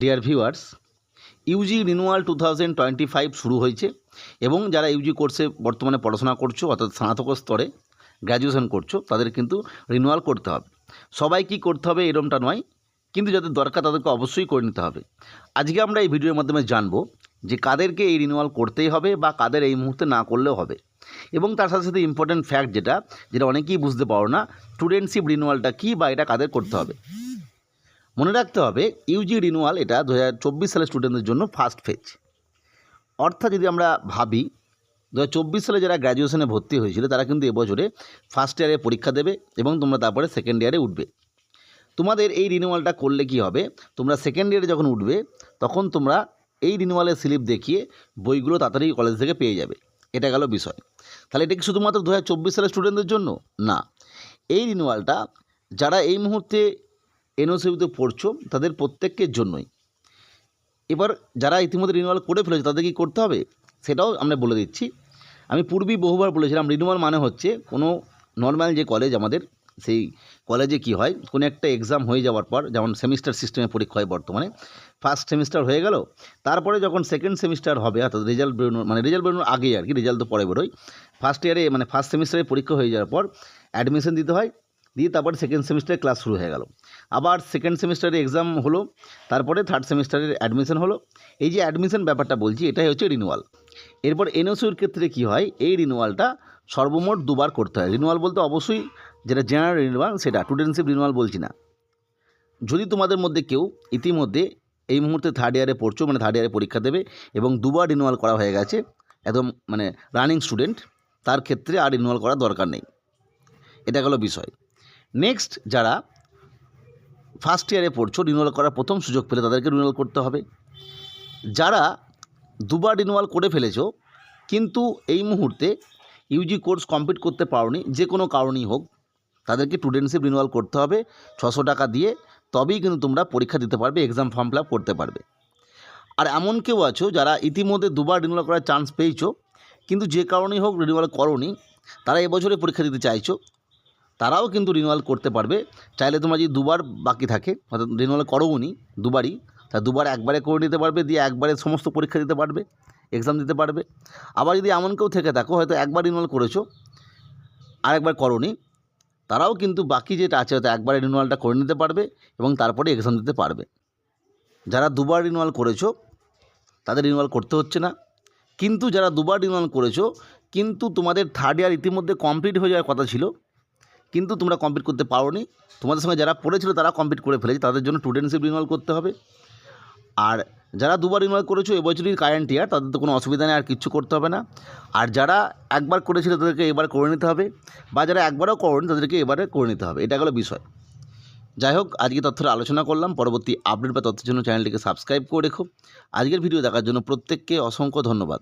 Dear viewers UG renewal two thousand twenty five শুরু হয়েছে এবং যারা ইউজি কোর্সে বর্তমানে পড়াশোনা করছ, অর্থাৎ স্নাতক স্তরে গ্র্যাজুয়েশন করছ, তাদের কিন্তু রিনুয়াল করতে হবে। সবাই কি করতে হবে এরমটা নয়, কিন্তু যাদের দরকার তাদেরকে অবশ্যই করে নিতে হবে। আজকে আমরা এই ভিডিওর মাধ্যমে জানব যে কাদেরকে এই রিনিউয়াল করতেই হবে বা কাদের এই মুহূর্তে না করলেও হবে। এবং তার সাথে সাথে ইম্পর্ট্যান্ট ফ্যাক্ট যেটা যেটা অনেকেই বুঝতে পারো না স্টুডেন্টশিপ রিনিউয়ালটা কী বা এটা কাদের করতে হবে। মনে রাখতে হবে ইউজি রিনুয়াল এটা দু হাজার চব্বিশ সালের স্টুডেন্টদের জন্য ফার্স্ট ফেজ অর্থাৎ যদি আমরা ভাবি দু হাজার চব্বিশ সালে যারা গ্র্যাজুয়েশনে ভর্তি হয়েছিল, তারা কিন্তু এবছরে ফার্স্ট ইয়ারে পরীক্ষা দেবে এবং তোমরা তারপরে সেকেন্ড ইয়ারে উঠবে। তোমাদের এই রিনিউয়ালটা করলে কি হবে? তোমরা সেকেন্ড ইয়ারে যখন উঠবে, তখন তোমরা এই রিনিউয়ালের স্লিপ দেখিয়ে বইগুলো তাড়াতাড়ি কলেজ থেকে পেয়ে যাবে। এটা গেল বিষয়। তাহলে এটা কি শুধুমাত্র দু হাজার চব্বিশ সালের স্টুডেন্টদের জন্য? না। এই রিনিউয়ালটা যারা এই মুহূর্তে এনওসিবিতে পড়ছো, তাদের প্রত্যেকের জন্যই। এবার যারা ইতিমধ্যে রিনিউয়াল করে ফেলেছে, তাদের কি করতে হবে? সেটাও আমরা বলে দিচ্ছি। আমি পূর্বেই বহুবার বলেছিলাম রিনিউয়াল মানে হচ্ছে কোনো নর্মাল যে কলেজ আমাদের, সেই কলেজে কি হয়, কোনো একটা এক্সাম হয়ে যাওয়ার পর, যেমন সেমিস্টার সিস্টেমে পরীক্ষা হয় বর্তমানে ফার্স্ট সেমিস্টার হয়ে গেল, তারপরে যখন সেকেন্ড সেমিস্টার হবে, অর্থাৎ রেজাল্ট বেরোনোর মানে রেজাল্ট বেরোনোর আগেই আর কি রেজাল্ট তো পরে বেরোয়। ফার্স্ট ইয়ারে মানে ফার্স্ট সেমিস্টারে পরীক্ষা হয়ে যাওয়ার পর অ্যাডমিশন দিতে হয় দিয়ে তারপর সেকেন্ড সেমিস্টারে ক্লাস শুরু হয়ে গেল। আবার সেকেন্ড সেমিস্টারে এক্সাম হলো, তারপরে থার্ড সেমিস্টারের অ্যাডমিশন হলো। এই যে অ্যাডমিশন ব্যাপারটা বলছি, এটাই হচ্ছে রিনুয়াল এরপর এনওসির ক্ষেত্রে কি হয়, এই রিনিউয়ালটা সর্বমোট দুবার করতে হয়। রিনিউয়াল বলতে অবশ্যই যেটা জেনারেল রিনুয়াল সেটা স্টুডেন্টশিপ রিনিউয়াল বলছি না। যদি তোমাদের মধ্যে কেউ ইতিমধ্যে এই মুহূর্তে থার্ড ইয়ারে পড়ছো মানে থার্ড ইয়ারে পরীক্ষা দেবে এবং দুবার রিনিউয়াল করা হয়ে গেছে, একদম মানে রানিং স্টুডেন্ট তার ক্ষেত্রে আর রিনিউয়াল করার দরকার নেই। এটা গেলো বিষয়। নেক্সট যারা ফার্স্ট ইয়ারে পড়ছো রিনুয়াল করার প্রথম সুযোগ পেলে তাদেরকে রিনুয়াল করতে হবে। যারা দুবার রিনিউয়াল করে ফেলেছো, কিন্তু এই মুহূর্তে ইউজি কোর্স কমপ্লিট করতে পারোনি, যে কোনো কারণেই হোক, তাদেরকে স্টুডেন্টশিপ রিনিউয়াল করতে হবে, ছশো টাকা দিয়ে, তবেই কিন্তু তোমরা পরীক্ষা দিতে পারবে এক্সাম ফর্ম ফিল করতে পারবে। আর এমন কেউ আছো যারা ইতিমধ্যে দুবার রিনিউয়াল করার চান্স পেয়েছ, কিন্তু যে কারণেই হোক রিনিউয়াল করনি, তারা এবছরে পরীক্ষা দিতে চাইছো তারাও কিন্তু রিনিউয়াল করতে পারবে। চাইলে তোমরা যদি দুবার বাকি থাকে, অর্থাৎ রিনিউয়াল করোনি দুবারই, তা দুবার একবারে করে নিতে পারবে, দিয়ে একবারে সমস্ত পরীক্ষা দিতে পারবে এক্সাম দিতে পারবে। আবার যদি এমন কেউ থেকে থাকো, হয়তো একবার রিনিউয়াল করেছ, আরেকবার করনি তারাও কিন্তু বাকি যেটা আছে, হয়তো একবারে রিনিউয়ালটা করে নিতে পারবে এবং তারপরে এক্সাম দিতে পারবে। যারা দুবার রিনিউয়াল করেছ, তাদের রিনুয়াল করতে হচ্ছে না। কিন্তু যারা দুবার রিনিউয়াল করেছ, কিন্তু তোমাদের থার্ড ইয়ার ইতিমধ্যে কমপ্লিট হয়ে যাওয়ার কথা ছিল কিন্তু তোমরা কমপ্লিট করতে পারোনি। তোমাদের সঙ্গে যারা পড়েছিল তারা কমপ্লিট করে ফেলেছে। তাদের জন্য স্টুডেন্টশিপ রিনিউয়াল করতে হবে। আর যারা দুবার রিনিউয়াল করেছ এবছরই কারেন্ট ইয়ার তাদের তো কোনো অসুবিধা নেই, আর কিচ্ছু করতে হবে না। আর যারা একবার করেছিল, তাদেরকে এবার করে নিতে হবে। বা যারা একবারও করেনি, তাদেরকে এবারে করে নিতে হবে। এটা হলো বিষয়। যাই হোক, আজকে তথ্যের আলোচনা করলাম। পরবর্তী আপডেট বা তথ্যের জন্য চ্যানেলটিকে সাবস্ক্রাইব করে রেখো। আজকের ভিডিও দেখার জন্য প্রত্যেককে অসংখ্য ধন্যবাদ।